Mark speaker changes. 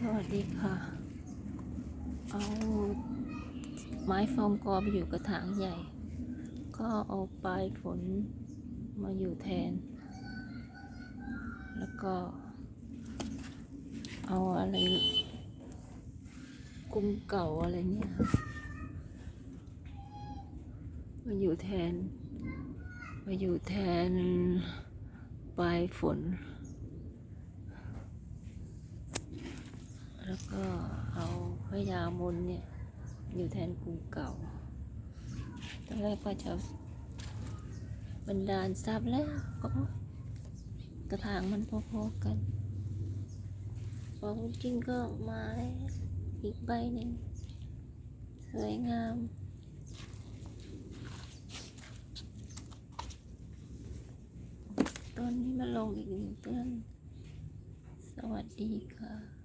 Speaker 1: สวัสดีค่ะ เอาไม้ฟอมกอไปอยู่กระถางใหญ่ ก็เอาปลายฝนมาอยู่แทน แล้วก็ เอาอะไรกุมเก่าอะไรเนี่ยมาอยู่แทน มาอยู่แทนปลายฝน แล้วก็เอาพระยามนเนี่ย อยู่แทนกรุงเก่าตอนแรกก็จะบรรดาลทรัพย์แล้วก็กระถางมันพอๆกันของจริงก็มาอีกใบหนึ่งสวยงามต้นนี้มาลงอีกหนึ่งต้นสวัสดีค่ะ